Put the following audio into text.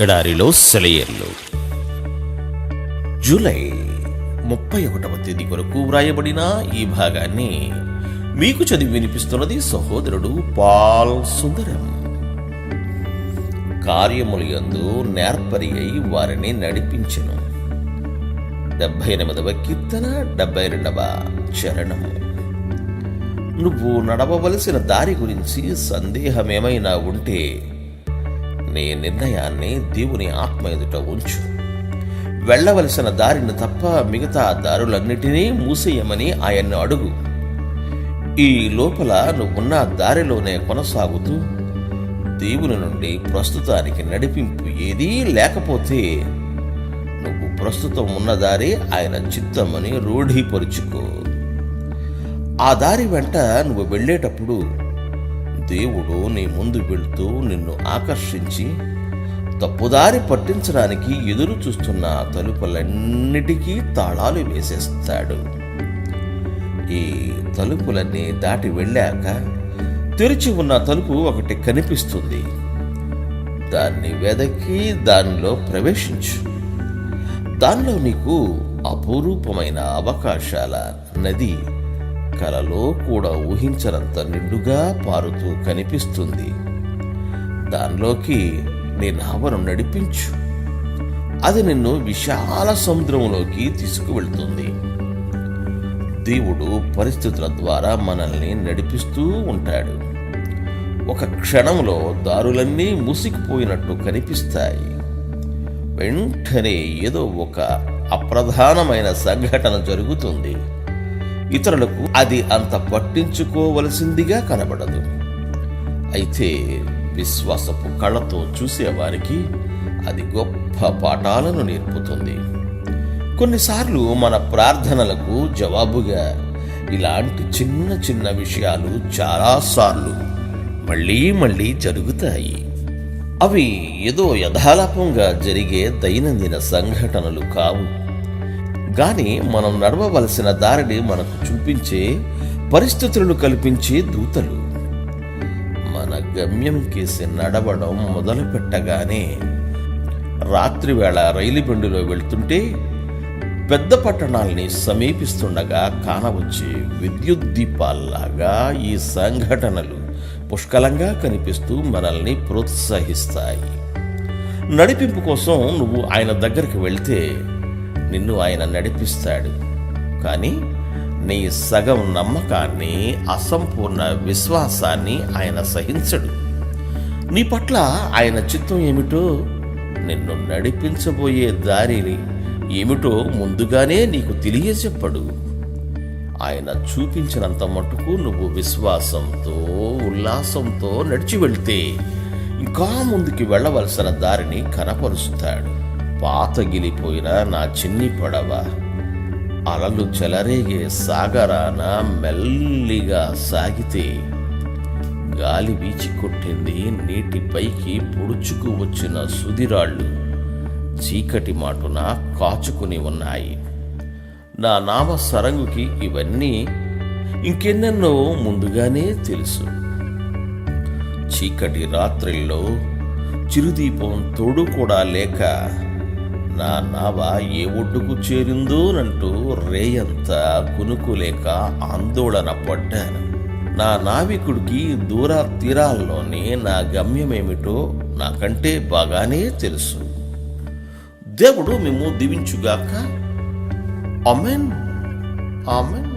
ఎడారిలో సెలయర్లు. జూలై ముప్పై ఒకటవ తేదీ కొరకు వ్రాయబడిన ఈ భాగాన్ని మీకు చదివి వినిపిస్తున్నది సహోదరుడు పాల్ సుందరం. కార్యములు యందు నేర్పరి అయి వారిని నడిపించను. డెబ్బై ఎనిమిదవ కీర్తన డెబ్బై రెండవ చరణము. నువ్వు నడవవలసిన దారి గురించి సందేహమేమైనా ఉంటే నీ నిర్ణయాన్ని దేవుని ఆత్మ ఎదుట ఉంచు. వెళ్ళవలసిన దారిని తప్ప మిగతా దారులన్నిటినీ మూసేయమని ఆయన్ను అడుగు. ఈ లోపల నువ్వున్న దారిలోనే కొనసాగుతూ దేవుని నుండి ప్రస్తుతానికి నడిపింపు ఏదీ లేకపోతే నువ్వు ప్రస్తుతం ఉన్న దారి ఆయన చిత్తమని రూఢీపరుచుకో. ఆ దారి వెంట నువ్వు వెళ్ళేటప్పుడు దేవుడు నీ ముందు వెళ్తూ నిన్ను ఆకర్షించి తప్పుదారి పట్టించడానికి ఎదురు చూస్తున్న తలుపులన్నిటికీ తాళాలు వేసేస్తాడు. ఈ తలుపులన్నీ దాటి వెళ్ళాక తెరిచి ఉన్న తలుపు ఒకటి కనిపిస్తుంది. దాన్ని వెదకి దానిలో ప్రవేశించు. దానిలో నీకు అపురూపమైన అవకాశాల నది కలలో కూడా ఊహించనంత నిండుగా పారుతూ కనిపిస్తుంది. దానిలోకి నీ నావను నడిపించు. అది నిన్ను విశాల సముద్రంలోకి తీసుకువెళ్తుంది. దేవుడు పరిస్థితుల ద్వారా మనల్ని నడిపిస్తూ ఉంటాడు. ఒక క్షణంలో దారులన్నీ ముసిగిపోయినట్టు కనిపిస్తాయి. వెంటనే ఏదో ఒక అప్రధానమైన సంఘటన జరుగుతుంది. ఇతరులకు అది అంత పట్టించుకోవలసిందిగా కనబడదు. అయితే విశ్వాసపు కళ్ళతో చూసేవారికి అది గొప్ప పాఠాలను నేర్పుతుంది. కొన్నిసార్లు మన ప్రార్థనలకు జవాబుగా ఇలాంటి చిన్న చిన్న విషయాలు చాలాసార్లు మళ్ళీ మళ్ళీ జరుగుతాయి. అవి ఏదో యథాలాపంగా జరిగే దైనందిన సంఘటనలు కావు. కానీ మనం నడవవలసిన దారిని మనకు చూపించే పరిస్థితులను కల్పించే దూతలు. మన గమ్యం కేసి నడవడం మొదలు పెట్టగానే రాత్రివేళ రైలు బండిలో వెళ్తుంటే పెద్ద పట్టణాల్ని సమీపిస్తుండగా కానవచ్చే విద్యుత్ దీపాల్లాగా ఈ సంఘటనలు పుష్కలంగా కనిపిస్తూ మనల్ని ప్రోత్సహిస్తాయి. నడిపింపు కోసం నువ్వు ఆయన దగ్గరికి వెళ్తే నిన్ను ఆయన నడిపిస్తాడు. కానీ నీ సగం నమ్మకాన్ని అసంపూర్ణ విశ్వాసాన్ని ఆయన సహించడు. నీ పట్ల ఆయన చిత్తం ఏమిటో నిన్ను నడిపించబోయే దారిని ఏమిటో ముందుగానే నీకు తెలియచెప్పడు ఆయన చూపించినంత మటుకు నువ్వు విశ్వాసంతో ఉల్లాసంతో నడిచి వెళ్తే ఇంకా ముందుకి వెళ్ళవలసిన దారిని కనపరుస్తాడు. పాతగిలిపోయిన నా చిన్ని పడవ. అలలు చెలరేగే సాగరాన మెల్లిగా సాగితే గాలి వీచి కొట్టింది నీటిపైకి పొడుచుకు వచ్చిన సుదిరాళ్ళు. చీకటి మాటున కాచుకుని ఉన్నాయి. నా నామ సరంగుకి ఇవన్నీ ఇంకెన్నెన్నో ముందుగానే తెలుసు. చీకటి రాత్రిల్లో చిరుదీపం తోడు కూడా లేక నా నావ ఏ ఒడ్డుకు చేరిందోనంటూ రేయంతా కునుకులేక ఆందోళన పడ్డాను. నా నావికుడికి దూర తీరాల్లోనే నా గమ్యమేమిటో నాకంటే బాగానే తెలుసు. దేవుడు మేము దీవించుగాక. Amen amen.